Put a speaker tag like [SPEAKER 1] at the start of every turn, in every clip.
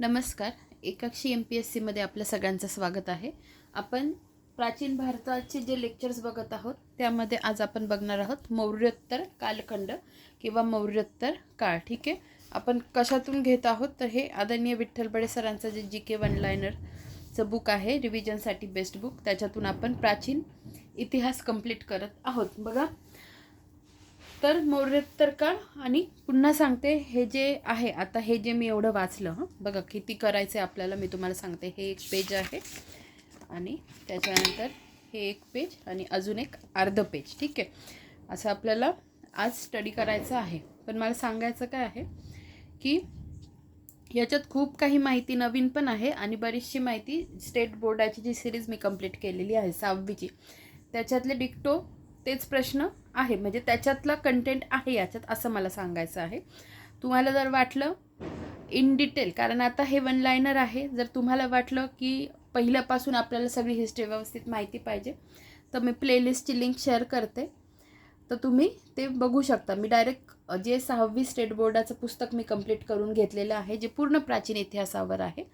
[SPEAKER 1] नमस्कार. एकाक्षी M P S सीमध्ये आपल्या सगळ्यांचं स्वागत आहे. आपण प्राचीन भारताचे जे लेक्चर्स बघत आहोत त्यामध्ये आज आपण बघणार आहोत मौर्योत्तर कालखंड किंवा मौर्योत्तर काळ ठीक आहे? आपण कशातून घेत आहोत? तर हे आदरणीय विठ्ठलबडे सरांचं जे जी के वन लायनरचं बुक आहे रिव्हिजनसाठी बेस्ट बुक त्याच्यातून आपण प्राचीन इतिहास कंप्लीट करत आहोत. बघा तर मौर्योत्तर काळ आणि पुन्हा सांगते हे जे आहे आता हे जे मी एवढं वाचलं हं बघा किती करायचं आहे आपल्याला मी तुम्हाला सांगते. हे एक पेज आहे आणि त्याच्यानंतर हे एक पेज आणि अजून एक अर्ध पेज ठीक आहे? असं आपल्याला आज स्टडी करायचं आहे. पण मला सांगायचं काय आहे की याच्यात खूप काही माहिती नवीन पण आहे आणि बरीचशी माहिती स्टेट बोर्डाची जी सिरीज मी कंप्लीट केलेली आहे सहावीची त्याच्यातले डिक्टो तेच प्रश्न आहे. म्हणजे त्याच्यातला कंटेंट आहे याच्यात असं मला सांगायचं आहे. तुम्हाला जर वाटलं इन डिटेल कारण आता हे वन लायनर आहे. जर तुम्हाला वाटलं की पहिल्यापासून आपल्याला सगळी हिस्ट्री व्यवस्थित माहिती पाहिजे तर मी प्लेलिस्टची लिंक शेअर करते. तर तुम्ही ते बघू शकता. मी डायरेक्ट जे सहावी स्टेट बोर्डाचं पुस्तक मी कंप्लीट करून घेतलेलं आहे जे पूर्ण प्राचीन इतिहासावर आहे.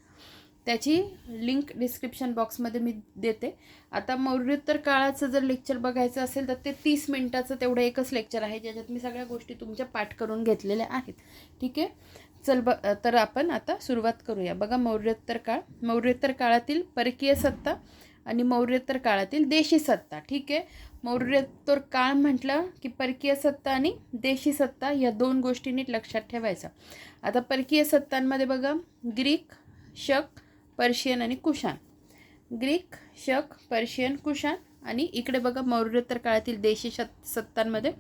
[SPEAKER 1] त्याची लिंक डिस्क्रिप्शन बॉक्समध्ये मी देते. आता मौर्योत्तर काळाचं जर लेक्चर बघायचं असेल तर ते तीस मिनटाचं तेवढं एकच लेक्चर आहे ज्याच्यात मी सगळ्या गोष्टी तुमच्या पाठ करून घेतलेल्या आहेत. ठीक आहे? चल ब तर आपण आता सुरुवात करूया. बघा मौर्योत्तर काळ. मौर्योत्तर काळातील परकीय सत्ता आणि मौर्योत्तर काळातील देशी सत्ता. ठीक आहे? मौर्योत्तर काळ म्हटलं की परकीय सत्ता आणि देशी सत्ता या दोन गोष्टी नीट लक्षात ठेवायचा. आता परकीय सत्तांमध्ये बघा ग्रीक शक पर्शियन आणि कुशान. ग्रीक शक पर्शियन कुशान आणि इकडे बघा मौर्योत्तर काळातील देशी शत सत्तांमध्ये.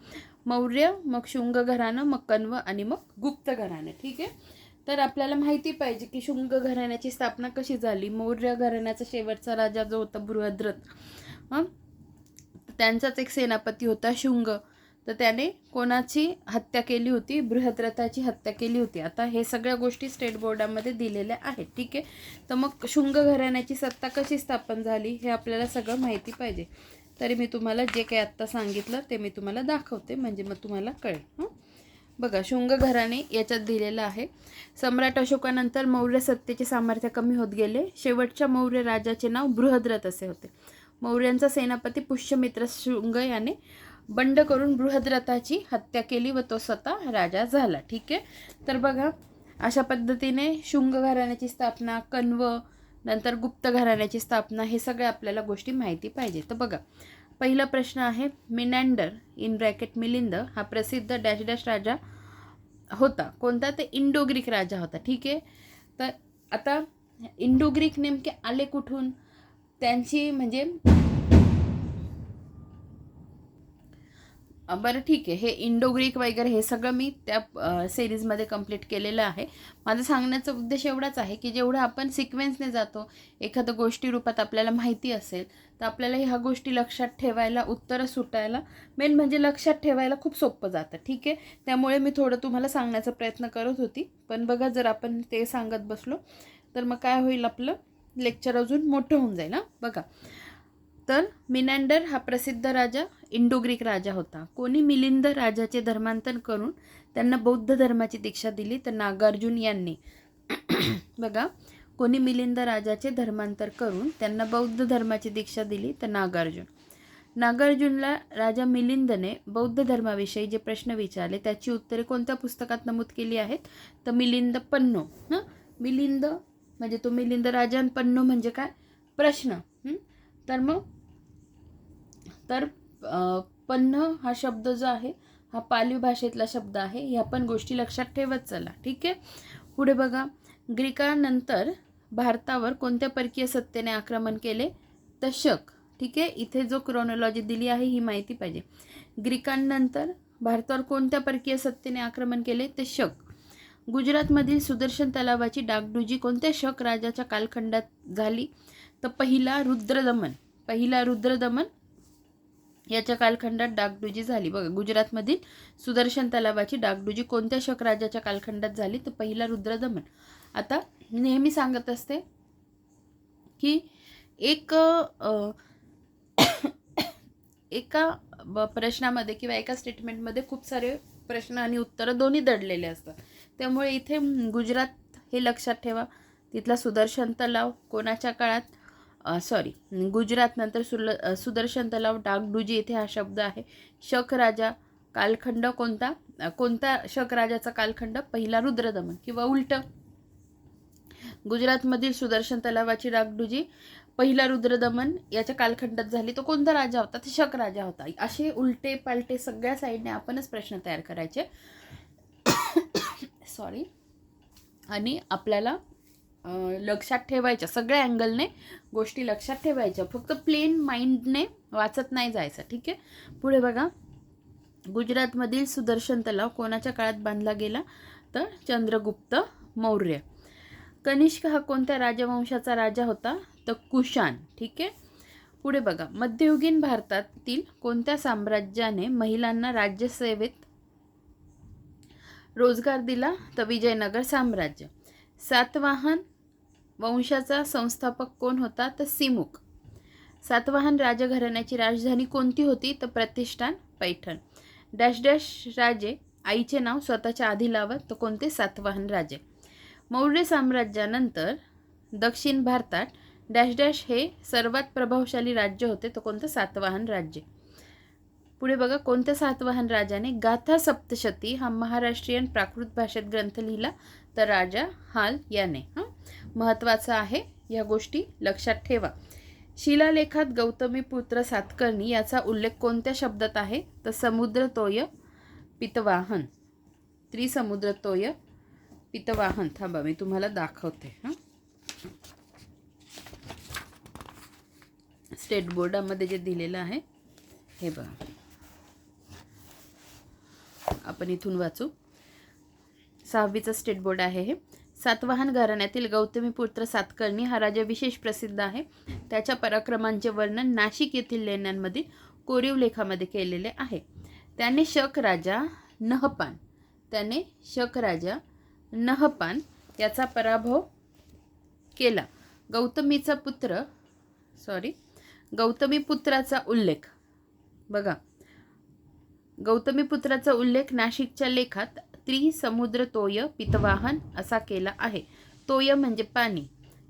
[SPEAKER 1] मौर्य मग शुंग घराणं मग कण्व आणि मग गुप्त घराणं. ठीक आहे? तर आपल्याला माहिती पाहिजे की शुंग घराण्याची स्थापना कशी झाली? मौर्य घराण्याचा शेवटचा राजा जो होता बृहद्रथ हां? त्यांचाच एक सेनापती होता शुंग. तर त्याने कोणाची हत्या केली होती? बृहद्रथाची हत्या केली होती. आता हे सगळ्या गोष्टी स्टेट बोर्डामध्ये दिलेल्या आहेत. ठीक आहे? तर मग शुंग घराण्याची सत्ता कशी स्थापन झाली हे आपल्याला सगळं माहिती पाहिजे. तरी मी तुम्हाला जे काही आत्ता सांगितलं ते मी तुम्हाला दाखवते. म्हणजे मग तुम्हाला कळेल. हं? बघा शुंग घराणे याच्यात दिलेलं आहे. सम्राट अशोकानंतर मौर्य सत्तेचे सामर्थ्य कमी होत गेले. शेवटच्या मौर्य राजाचे नाव बृहद्रथ असे होते. मौर्यांचा सेनापती पुष्यमित्र शुंग याने बंड करून बृहद्रथाची हत्या केली व तो स्वतः राजा झाला. ठीक आहे? तर बघा अशा पद्धतीने शुंग घराण्याची स्थापना कण्व नंतर गुप्त घराण्याची स्थापना हे सगळ्या आपल्याला गोष्टी माहिती पाहिजे. तर बघा पहिला प्रश्न आहे मिनँडर इन ब्रॅकेट मिलिंद हा प्रसिद्ध डॅश डॅश राजा होता. कोणता? ते इंडो ग्रीक राजा होता. ठीक आहे? तर आता इंडो ग्रीक नेमके आले कुठून? त्यांची म्हणजे बरं ठीक आहे. हे इंडो ग्रीक वगैरे हे सगळं मी त्या सिरीजमध्ये कंप्लीट केलेलं आहे. माझं सांगण्याचा उद्देश एवढाच आहे की जेवढं आपण सिक्वेन्सने जातो एखाद्या गोष्टी रूपात आपल्याला माहिती असेल तर आपल्याला ह्या गोष्टी लक्षात ठेवायला उत्तरं सुटायला मेन म्हणजे लक्षात ठेवायला खूप सोपं जातं. ठीक आहे? त्यामुळे मी थोडं तुम्हाला सांगण्याचा प्रयत्न करत होती. पण बघा जर आपण ते सांगत बसलो तर मग काय होईल आपलं? लेक्चर अजून मोठं होऊन जाईल हां? बघा. तर मिनँडर हा प्रसिद्ध राजा इंडो ग्रीक राजा होता. कोणी मिलिंद राजाचे धर्मांतर करून त्यांना बौद्ध धर्माची दीक्षा दिली तर नागार्जुन यांनी. बघा कोणी मिलिंद राजाचे धर्मांतर करून त्यांना बौद्ध धर्माची दीक्षा दिली तर नागार्जुन. नागार्जुनला राजा मिलिंदने बौद्ध धर्माविषयी जे प्रश्न विचारले त्याची उत्तरे कोणत्या पुस्तकात नमूद केली आहेत? तर मिलिंद पन्नो. हां? मिलिंद म्हणजे तो मिलिंद राजान पन्नो म्हणजे काय? प्रश्न. तर मग तर पन्न हा शब्द जो आहे हा पाली भाषेतला शब्द आहे. ह्या पण गोष्टी लक्षात ठेवत चला. ठीक आहे? पुढे बघा. ग्रीकानंतर भारतावर कोणत्या परकीय सत्तेने आक्रमण केले? तर शक ठीक आहे? इथे जो क्रोनॉलॉजी दिली आहे ही माहिती पाहिजे. ग्रीकांनंतर भारतावर कोणत्या परकीय सत्तेने आक्रमण केले? ते शक गुजरातमधील सुदर्शन तलावाची डागडुजी कोणत्या शक राजाच्या कालखंडात झाली? तर पहिला रुद्रदमन पहिला रुद्रदमन याच्या कालखंडात डागडुजी झाली. बघा गुजरातमधील सुदर्शन तलावाची डागडुजी कोणत्या शक राजाच्या कालखंडात झाली? तर पहिला रुद्रदमन. आता नेहमी सांगत असते की एक एका प्रश्नामध्ये किंवा एका स्टेटमेंटमध्ये खूप सारे प्रश्न आणि उत्तरं दोन्ही दडलेले असतात. त्यामुळे इथे गुजरात हे लक्षात ठेवा. तिथला सुदर्शन तलाव कोणाच्या काळात सॉरी गुजरातनंतर सुल सुदर्शन तलाव डागडुजी येथे हा शब्द आहे. शक राजा कालखंड कोणता? कोणता शक राजाचा कालखंड? पहिला रुद्रदमन किंवा उलटं. गुजरातमधील सुदर्शन तलावाची डागडुजी पहिला रुद्रदमन याच्या कालखंडात झाली. तो कोणता राजा होता? ते शक राजा होता. असे उलटे पालटे सगळ्या साईडने आपणच प्रश्न तयार करायचे. सॉरी आणि आपल्याला लक्षात ठेवायच्या. सगळ्या अँगलने गोष्टी लक्षात ठेवायच्या. फक्त प्लेन माइंडने वाचत नाही जायचं. ठीक आहे? पुढे बघा. गुजरातमधील सुदर्शन तलाव कोणाच्या काळात बांधला गेला? तर चंद्रगुप्त मौर्य. कनिष्क हा कोणत्या राजवंशाचा राजा होता? तर कुशान. ठीक आहे? पुढे बघा. मध्ययुगीन भारतातील कोणत्या साम्राज्याने महिलांना राज्यसेवेत रोजगार दिला? तर विजयनगर साम्राज्य. सातवाहन वंशाचा संस्थापक कोण होता? तर सिमुक. सातवाहन राजघराण्याची राजधानी कोणती होती? तर प्रतिष्ठान पैठण. डॅश डॅश राजे आईचे नाव स्वतःच्या आधी लावत तर कोणते? सातवाहन राजे. मौर्य साम्राज्यानंतर दक्षिण भारतात डॅश डॅश हे सर्वात प्रभावशाली राज्य होते तर कोणतं? सातवाहन राज्य. पुढे बघा कोणत्या सातवाहन राजाने गाथा सप्तशती हा महाराष्ट्रीयन प्राकृत भाषेत ग्रंथ लिहिला? तर राजा हाल याने हां? महत्त्वाचं आहे या गोष्टी लक्षात ठेवा. शिलालेखात गौतमी पुत्र सातकर्णी याचा उल्लेख कोणत्या शब्दात आहे? तर समुद्रतोय पितवाहन. त्रिसमुद्रतोय पितवाहन. थांबा मी तुम्हाला दाखवते हां? स्टेट बोर्डामध्ये जे दिलेलं आहे हे बघा. आपण इथून वाचू. सहावीचं स्टेट बोर्ड आहे हे. सातवाहन घराण्यातील गौतमीपुत्र सातकर्णी हा राजा विशेष प्रसिद्ध आहे. त्याच्या पराक्रमांचे वर्णन नाशिक येथील लेण्यांमधील कोरीव लेखामध्ये केलेले आहे. त्याने शक राजा नहपान. त्याने शक राजा नहपान याचा पराभव केला. गौतमीचा पुत्र सॉरी गौतमी पुत्राचा उल्लेख. बघा. गौतमीपुत्राचा उल्लेख नाशिकच्या लेखात त्रिसमुद्र तोय पितवाहन असा केला आहे. तोय म्हणजे पाणी.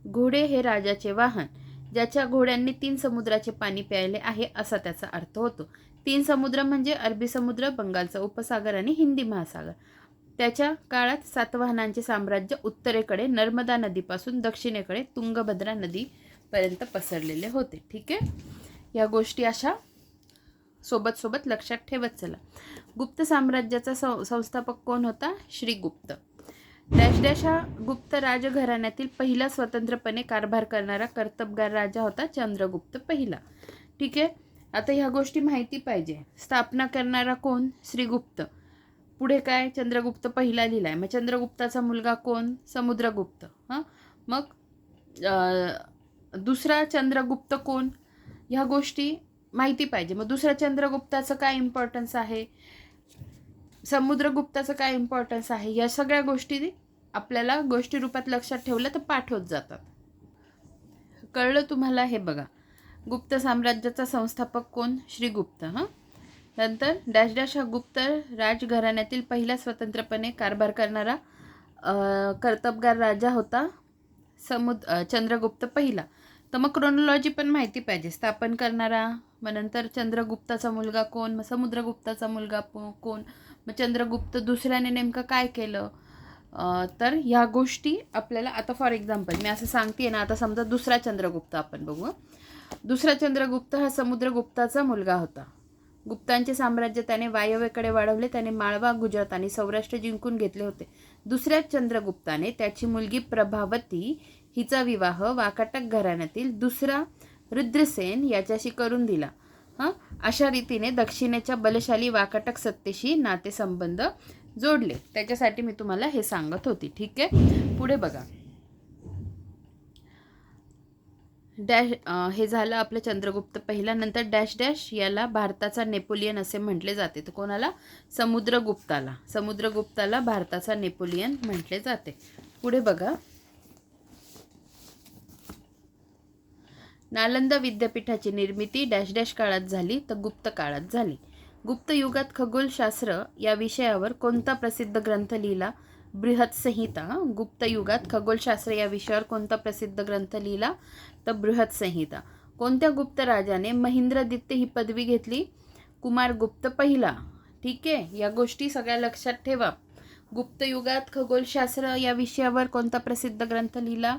[SPEAKER 1] घोडे हे राजाचे वाहन ज्याच्या घोड्यांनी तीन समुद्राचे पाणी प्यायले आहे असा त्याचा अर्थ होतो. तीन समुद्र म्हणजे अरबी समुद्र बंगालचा उपसागर आणि हिंदी महासागर. त्याच्या काळात सातवाहनांचे साम्राज्य उत्तरेकडे नर्मदा नदीपासून दक्षिणेकडे तुंगभद्रा नदीपर्यंत पसरलेले होते. ठीक आहे? या गोष्टी अशा सोबत सोबत लक्षात ठेवत चला. गुप्त साम्राज्याचा सं संस्थापक कोण होता? श्रीगुप्त डॅश डॅश हा गुप्त राजघराण्यातील पहिला स्वतंत्रपणे कारभार करणारा कर्तबगार राजा होता चंद्रगुप्त पहिला. ठीक आहे? आता ह्या गोष्टी माहिती पाहिजे. स्थापना करणारा कोण? श्रीगुप्त पुढे काय? चंद्रगुप्त पहिला लिहिला आहे मग चंद्रगुप्ताचा मुलगा कोण? समुद्रगुप्त. हां? मग दुसरा चंद्रगुप्त कोण? ह्या गोष्टी माहिती पाहिजे. मग दुसऱ्या चंद्रगुप्ताचं काय इम्पॉर्टन्स आहे? समुद्रगुप्ताचं काय इम्पॉर्टन्स आहे? या सगळ्या गोष्टी आपल्याला गोष्टी रूपात लक्षात ठेवलं तर पाठवत जातात. कळलं तुम्हाला? हे बघा. गुप्त साम्राज्याचा संस्थापक कोण? श्रीगुप्त हां? नंतर डॅश डॅश हा गुप्त राजघराण्यातील पहिला स्वतंत्रपणे कारभार करणारा कर्तबगार राजा होता. समुद चंद्रगुप्त पहिला. तर मग क्रोनॉलॉजी पण माहिती पाहिजे. स्थापन करणारा मग नंतर चंद्रगुप्ताचा मुलगा कोण? मग समुद्रगुप्ताचा मुलगा कोण? मग चंद्रगुप्त दुसऱ्याने नेमकं काय केलं? तर ह्या गोष्टी आपल्याला आता फॉर एक्झाम्पल मी असं सांगते ना आता समजा दुसरा चंद्रगुप्त आपण बघू. दुसरा चंद्रगुप्त हा समुद्रगुप्ताचा मुलगा होता. गुप्तांचे साम्राज्य त्याने वायव्येकडे वाढवले त्याने माळवा गुजरात आणि सौराष्ट्र जिंकून घेतले होते. दुसऱ्या चंद्रगुप्ताने त्याची मुलगी प्रभावती हिचा विवाह वाकाटक घराण्यातील दुसरा रुद्रसेन याच्याशी करून दिला. हां? अशा रीतीने दक्षिणेच्या बलशाली वाकाटक सत्तेशी नातेसंबंध जोडले. त्याच्यासाठी मी तुम्हाला हे सांगत होती. ठीक आहे? पुढे बघा. डॅश हे झालं आपलं चंद्रगुप्त. पहिला नंतर डॅश डॅश याला भारताचा नेपोलियन असे म्हटले जाते. तर कोणाला? समुद्रगुप्ताला. समुद्रगुप्ताला भारताचा नेपोलियन म्हटले जाते. पुढे बघा. नालंदा विद्यापीठाची निर्मिती डॅश डॅश काळात झाली तर गुप्त काळात झाली. गुप्त युगात खगोलशास्त्र या विषयावर कोणता प्रसिद्ध ग्रंथ लिहिला? बृहत संहिता गुप्त युगात खगोलशास्त्र या विषयावर कोणता प्रसिद्ध ग्रंथ लिहिला? तर बृहत संहिता. कोणत्या गुप्त राजाने महेंद्रदित्य ही पदवी घेतली? कुमार गुप्त पहिला. ठीक आहे या गोष्टी सगळ्या लक्षात ठेवा. गुप्त युगात खगोलशास्त्र या विषयावर कोणता प्रसिद्ध ग्रंथ लिहिला?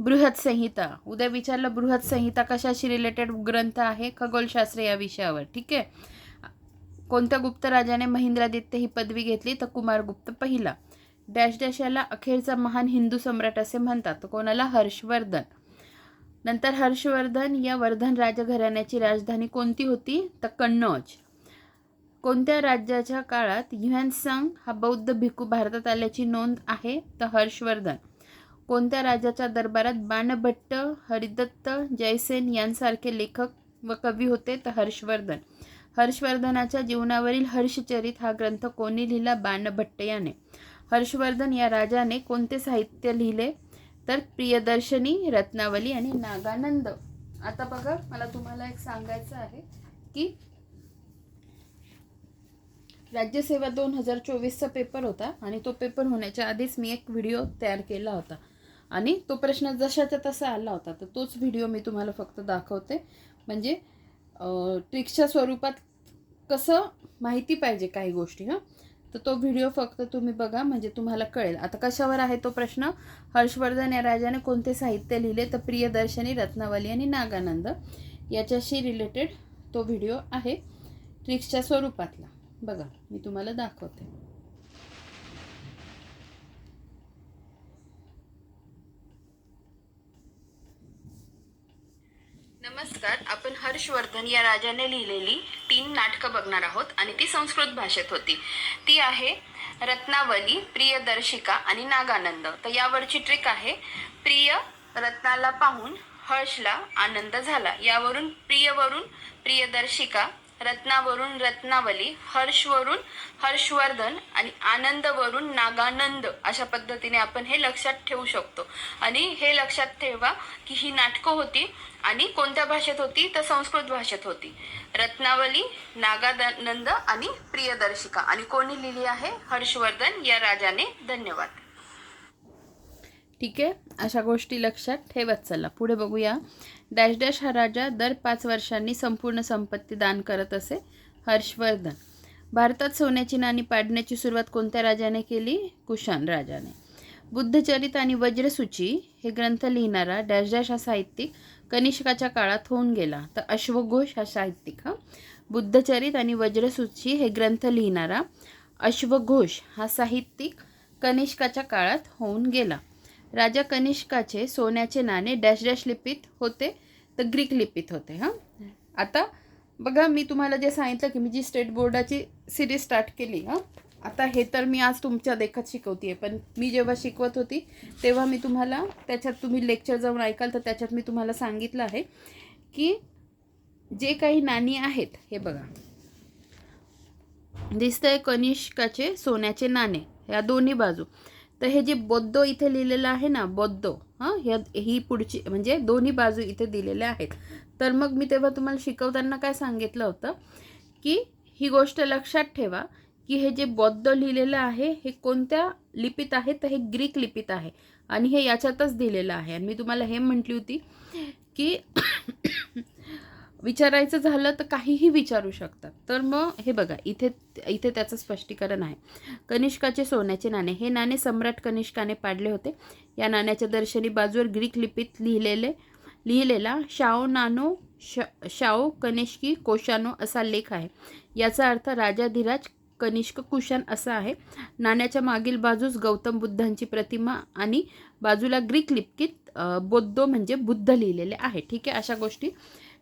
[SPEAKER 1] बृहत संहिता उद्या विचारलं बृहत संहिता कशाशी रिलेटेड ग्रंथ आहे? खगोलशास्त्र या विषयावर ठीक आहे? कोणत्या गुप्त राजाने महेंद्रादित्य ही पदवी घेतली? तर कुमारगुप्त पहिला. डॅश डॅश याला अखेरचा महान हिंदू सम्राट असे म्हणतात. तर कोणाला? हर्षवर्धन. नंतर हर्षवर्धन या वर्धन राजघराण्याची राजधानी कोणती होती? तर कन्नौज. कोणत्या राज्याच्या काळात युएनसंग हा बौद्ध भिक्खू भारतात आल्याची नोंद आहे? तर हर्षवर्धन. कोणत्या राजाच्या दरबारात बाणभट्ट हरिदत्त जयसेन यांसारखे लेखक व कवी होते तर हर्षवर्धन. हर्षवर्धनाच्या जीवनावरील हर्षचरित हा ग्रंथ कोणी लिहिला? बाणभट्ट याने. हर्षवर्धन या राजाने कोणते साहित्य लिहिले? तर प्रियदर्शनी रत्नावली आणि नागानंद. आता बघा मला तुम्हाला एक सांगायचं आहे की राज्यसेवा दोन हजार चोवीसचा पेपर होता आणि तो पेपर होण्याच्या आधीच मी एक व्हिडिओ तयार केला होता. आणि तो प्रश्न जशाचा तसा आला होता तर तोच व्हिडिओ मी तुम्हाला फक्त दाखवते. म्हणजे ट्रिक्सच्या स्वरूपात कसं माहिती पाहिजे काही गोष्टी हां? तर तो व्हिडिओ फक्त तुम्ही बघा म्हणजे तुम्हाला कळेल. आता कशावर आहे तो प्रश्न? हर्षवर्धन या राजाने कोणते साहित्य लिहिले? तर प्रियदर्शनी रत्नावली आणि नागानंद याच्याशी रिलेटेड तो व्हिडिओ आहे. ट्रिक्सच्या स्वरूपातला. बघा मी तुम्हाला दाखवते. नमस्कार. आपण हर्षवर्धन या राजाने लिहिलेली तीन नाटकं बघणार आहोत आणि ती संस्कृत भाषेत होती. ती आहे रत्नावली प्रियदर्शिका आणि नागानंद. तर यावरची ट्रिक आहे प्रिय रत्नाला पाहून हर्षला आनंद झाला. यावरून प्रियवरून प्रियदर्शिका रत्नावरून रत्नावली हर्षवरून हर्षवर्धन आणि आनंदवरून नागानंद अशा पद्धतीने आपण हे लक्षात ठेवू शकतो. आणि हे लक्षात ठेवा की ही नाटकं होती आणि कोणत्या भाषेत होती? तर संस्कृत भाषेत होती. रत्नावली नागानंद आणि प्रियदर्शिका. आणि कोणी लिहिली आहे? हर्षवर्धन या राजाने. धन्यवाद. ठीक आहे. अशा गोष्टी लक्षात ठेवत चला. पुढे बघूया. डॅश डॅश हा राजा दर पाच वर्षांनी संपूर्ण संपत्ती दान करत असे. हर्षवर्धन. भारतात सोन्याची नाणी पाडण्याची सुरुवात कोणत्या राजाने केली? कुशान राजाने. बुद्धचरित आणि वज्रसूची हे ग्रंथ लिहिणारा डॅश डॅश हा साहित्यिक कनिष्काच्या काळात होऊन गेला. तर अश्वघोष हा साहित्यिक हा. बुद्धचरित आणि वज्रसूची हे ग्रंथ लिहिणारा अश्वघोष हा साहित्यिक कनिष्काच्या काळात होऊन गेला. राजा कनिष्काचे सोन्याचे नाणे डॅश डॅश लिपीत होते तर ग्रीक लिपीत होते हां? आता बघा मी तुम्हाला जे सांगितलं की मी जी स्टेट बोर्डाची सिरीज स्टार्ट केली हां? आता हे तर मी आज तुमच्या देखत शिकवते पण मी जेव्हा शिकवत होती तेव्हा मी तुम्हाला त्याच्यात तुम्ही लेक्चर जाऊन ऐकाल तर त्याच्यात मी तुम्हाला सांगितलं आहे की जे काही नाणी आहेत हे बघा. दिसतंय कनिष्काचे सोन्याचे नाणे या दोन्ही बाजू. तर हे जे बौद्ध इथे लिहिलेलं आहे ना बौद्ध हां ह्या ही पुढची म्हणजे दोन्ही बाजू इथे दिलेल्या आहेत. तर मग मी तेव्हा तुम्हाला शिकवताना काय सांगितलं होतं की ही गोष्ट लक्षात ठेवा की हे जे बौद्ध लिहिलेलं आहे हे कोणत्या लिपीत आहे तर हे ग्रीक लिपीत आहे. आणि हे याच्यातच दिलेलं आहे. आणि मी तुम्हाला हे म्हटली होती की विचारायचं झालं तर काहीही विचारू शकतात. तर मग हे बघा इथे इथे त्याचं स्पष्टीकरण आहे. कनिष्काचे सोन्याचे नाणे. हे नाणे सम्राट कनिष्काने पाडले होते. या नाण्याच्या दर्शनी बाजूवर ग्रीक लिपीत लिहिलेले लिहिलेला शाओ नानो श शाओ कनिष्की कोशानो असा लेख आहे. याचा अर्थ राजाधिराज कनिष्क कुशाण असा आहे. नाण्याच्या मागील बाजूस गौतम बुद्धांची प्रतिमा आणि बाजूला ग्रीक लिपकीत बौद्ध म्हणजे बुद्ध लिहिलेले आहे. ठीक आहे अशा गोष्टी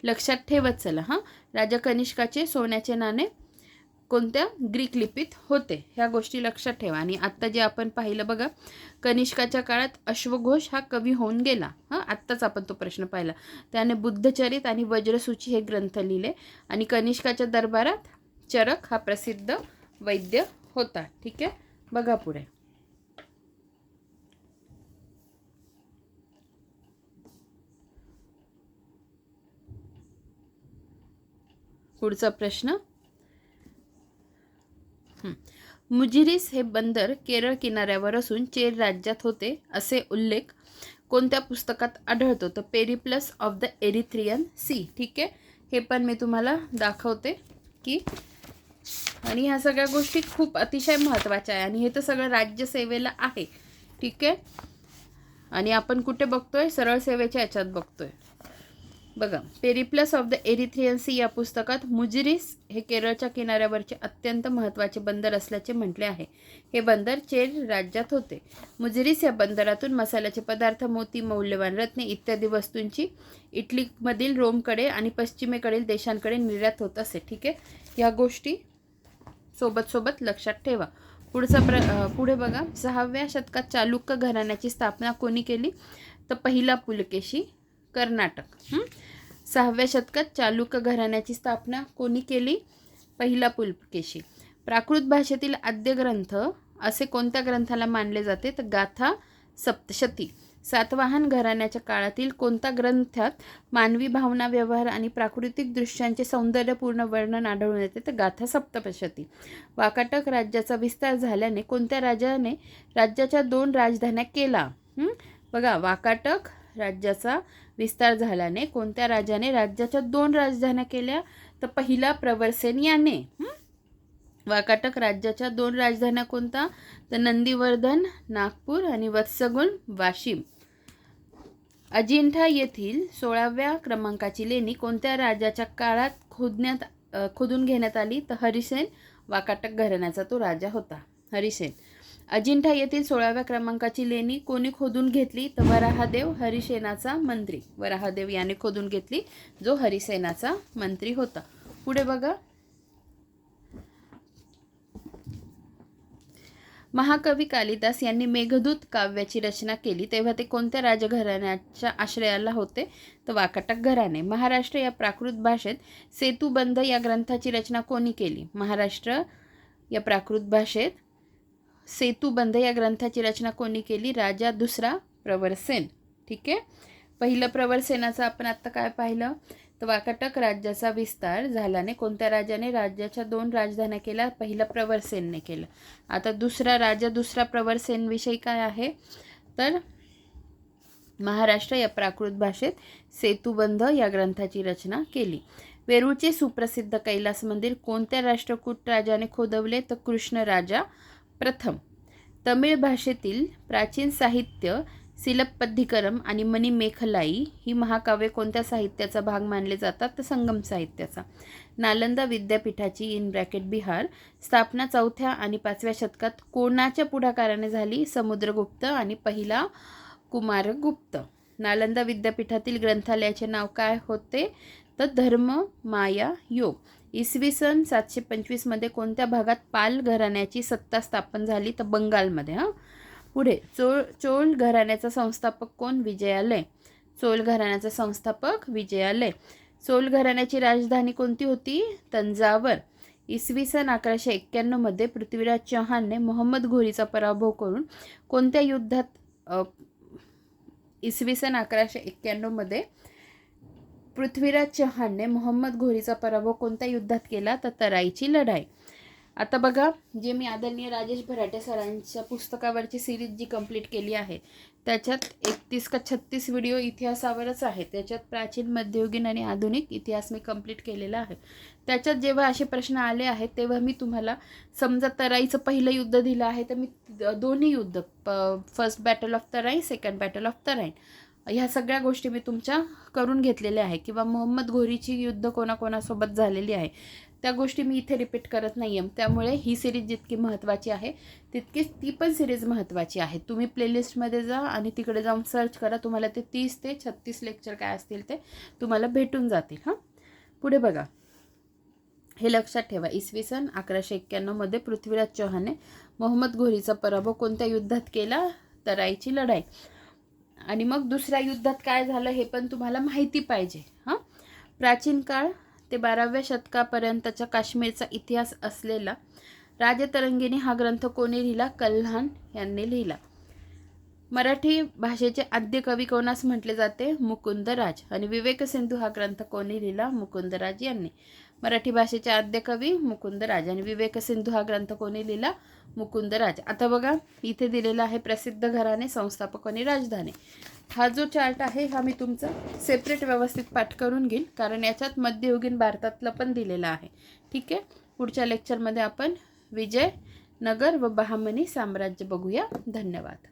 [SPEAKER 1] लक्षात ठेवत चला हां. राजा कनिष्काचे सोन्याचे नाणे कोणत्या ग्रीक लिपीत होते? ह्या गोष्टी लक्षात ठेवा. आणि आत्ता जे आपण पाहिलं बघा कनिष्काच्या काळात अश्वघोष हा कवी होऊन गेला. हां आत्ताच आपण तो प्रश्न पाहिला. त्याने बुद्धचरित आणि वज्रसूची हे ग्रंथ लिहिले आणि कनिष्काच्या दरबारात चरक हा प्रसिद्ध वैद्य होता. ठीक आहे? बघा पुढे. पुढचा प्रश्न. मुजिरीस हे बंदर केरळ किनाऱ्यावर असून चेर राज्यात होते असे उल्लेख कोणत्या पुस्तकात आढळतो? तर Periplus of the Erythraean Sea. ठीक आहे? हे पण मी तुम्हाला दाखवते की आणि ह्या सगळ्या गोष्टी खूप अतिशय महत्त्वाच्या आहे आणि हे तर सगळं राज्यसेवेला आहे. ठीक आहे? आणि आपण कुठे बघतोय? सरळ सेवेच्या याच्यात बघतोय. बघा Periplus of the Erythraean Sea या पुस्तकात मुजिरिस हे केरळच्या किनाऱ्यावरचे अत्यंत महत्त्वाचे बंदर असल्याचे म्हटले आहे. हे बंदर चेर राज्यात होते. मुजिरिस या बंदरातून मसाल्याचे पदार्थ मोती मौल्यवान रत्ने इत्यादी वस्तूंची इटलीमधील रोमकडे आणि पश्चिमेकडील देशांकडे निर्यात होत असे. ठीक आहे? या गोष्टी सोबत सोबत लक्षात ठेवा. पुढचा प्र पुढे बघा. सहाव्या शतकात चालुक्य घराण्याची स्थापना कोणी केली? तर पहिला पुलकेशी कर्नाटक. सहाव्या शतकात चालुक्य घराण्याची स्थापना कोणी केली? पहिला पुलकेशी. प्राकृत भाषेतील आद्य ग्रंथ असे कोणत्या ग्रंथाला मानले जाते? तर गाथा सप्तशती. सातवाहन घराण्याच्या काळातील कोणत्या ग्रंथात मानवी भावना व्यवहार आणि प्राकृतिक दृश्यांचे सौंदर्यपूर्ण वर्णन आढळून येते? तर गाथा सप्तपशती वाकाटक राज्याचा विस्तार झाल्याने कोणत्या राजाने राज्याच्या दोन राजधान्या केला? बघा वाकाटक राज्याचा विस्तार झाल्याने कोणत्या राजाने राज्याच्या दोन राजधान्या केल्या? तर पहिला प्रवरसेन याने. वाकाटक राज्याच्या दोन राजधान्या कोणता? तर नंदीवर्धन नागपूर आणि वत्सगुण वाशिम. अजिंठा येथील सोळाव्या क्रमांकाची लेणी कोणत्या राजाच्या काळात खोदण्यात खोदून घेण्यात आली? तर हरिसेन वाकाटक घराण्याचा तो राजा होता. हरिसेन. अजिंठा येथील सोळाव्या क्रमांकाची लेणी कोणी खोदून घेतली? तर वराहदेव हरिसेनाचा मंत्री. वराहदेव याने खोदून घेतली जो हरिसेनाचा मंत्री होता. पुढे बघा. महाकवी कालिदास यांनी मेघदूत काव्याची रचना केली. तेव्हा ते कोणत्या राजघराण्याच्या आश्रयाला होते? तर वाकाटक घराणे. महाराष्ट्र या प्राकृत भाषेत सेतुबंध या ग्रंथाची रचना कोणी केली? महाराष्ट्र या प्राकृत भाषेत सेतुबंध या ग्रंथाची रचना कोणी केली? राजा दुसरा प्रवरसेन ठीक आहे? पहिलं प्रवरसेनाचं आपण आत्ता काय पाहिलं? तर वाकाटक राज्याचा विस्तार झाल्याने कोणत्या राजाने राज्याच्या दोन राजधान्या केल्या? पहिला प्रवरसेनने केलं. आता दुसरा राजा दुसरा प्रवरसेनविषयी काय आहे? तर महाराष्ट्र या प्राकृत भाषेत सेतुबंध या ग्रंथाची रचना केली. वेरूळचे सुप्रसिद्ध कैलास मंदिर कोणत्या राष्ट्रकूट राजाने खोदवले? तर कृष्ण राजा प्रथम तमिळ भाषेतील प्राचीन साहित्य सिलप्पद्धिकरम आणि मणिमेखलाई ही महाकाव्ये कोणत्या साहित्याचा भाग मानले जातात? तर संगम साहित्याचा. नालंदा विद्यापीठाची इन ब्रॅकेट बिहार स्थापना चौथ्या आणि पाचव्या शतकात कोणाच्या पुढाकाराने झाली? समुद्रगुप्त आणि पहिला कुमारगुप्त. नालंदा विद्यापीठातील ग्रंथालयाचे नाव काय होते? तर धर्म माया योग. इसवी सन सातशे पंचवीसमध्ये कोणत्या भागात पाल घराण्याची सत्ता स्थापन झाली? तर बंगालमध्ये हां. पुढे चोळ चोळ घराण्याचा संस्थापक कोण? विजयालय. चोल घराण्याचा संस्थापक विजयालय. चोल घराण्याची राजधानी कोणती होती? तंजावर. इसवी सन अकराशे एक्क्याण्णवमध्ये पृथ्वीराज चौहानने मोहम्मद घोरीचा पराभव करून कोणत्या युद्धात इसवी सन अकराशे एक्क्याण्णवमध्ये पृथ्वीराज चहानने मोहम्मद घोरीचा पराभव कोणत्या युद्धात केला? तर तराईची लढाई. आता बघा जे मी आदरणीय राजेश भराटे सरांच्या पुस्तकावरची सिरीज जी कंप्लीट केली आहे त्याच्यात एकतीस का छत्तीस व्हिडिओ इतिहासावरच आहे. त्याच्यात प्राचीन मध्ययुगीन आणि आधुनिक इतिहास मी कंप्लीट केलेला आहे. त्याच्यात जेव्हा असे प्रश्न आले आहेत तेव्हा मी तुम्हाला समजा तराईचं पहिलं युद्ध दिलं आहे तर मी दोन्ही युद्ध प first battle of Tarai second battle of Tarai. ह्या सगळ्या गोष्टी मी तुमच्या करून घेतलेल्या आहे. किंवा मोहम्मद घोरीची युद्ध कोणाकोणासोबत झालेली आहे त्या गोष्टी मी इथे रिपीट करत नाही आहे त्यामुळे ही सिरीज जितकी महत्त्वाची आहे तितकीच ती पण सिरीज महत्त्वाची आहे. तुम्ही प्लेलिस्टमध्ये जा आणि तिकडे जाऊन सर्च करा. तुम्हाला ते तीस ते छत्तीस लेक्चर काय असतील ते तुम्हाला भेटून जातील. हां? पुढे बघा. हे लक्षात ठेवा. इसवी सन अकराशे एक्क्याण्णवमध्ये पृथ्वीराज चौहानने मोहम्मद घोरीचा पराभव कोणत्या युद्धात केला? तराईची लढाई. आणि मग दुसऱ्या युद्धात काय झालं हे पण तुम्हाला माहिती पाहिजे हां? प्राचीन काळ ते बाराव्या शतकापर्यंतच्या काश्मीरचा इतिहास असलेला राजतरंगिणी हा ग्रंथ कोणी लिहिला? कल्हान यांनी लिहिला. मराठी भाषेचे आद्य कवी कोणास म्हटले जाते? मुकुंदराज. आणि विवेक सिंधू हा ग्रंथ कोणी लिहिला? मुकुंदराज यांनी. मराठी भाषेचे आद्य कवी मुकुंद आणि विवेक सिंधू हा ग्रंथ कोणी लिहिला? मुकुंदराज आता बघा इथे दिलेला आहे प्रसिद्ध घराणे संस्थापक आणि राजधानी. हा जो चार्ट आहे हा मी तुमचा सेपरेट व्यवस्थित पाठ करून घेईन कारण याच्यात मध्ययुगीन भारतातलं पण दिलेलं आहे. ठीक आहे? पुढच्या लेक्चरमध्ये आपण विजय नगर व बहामनी साम्राज्य बघूया. धन्यवाद.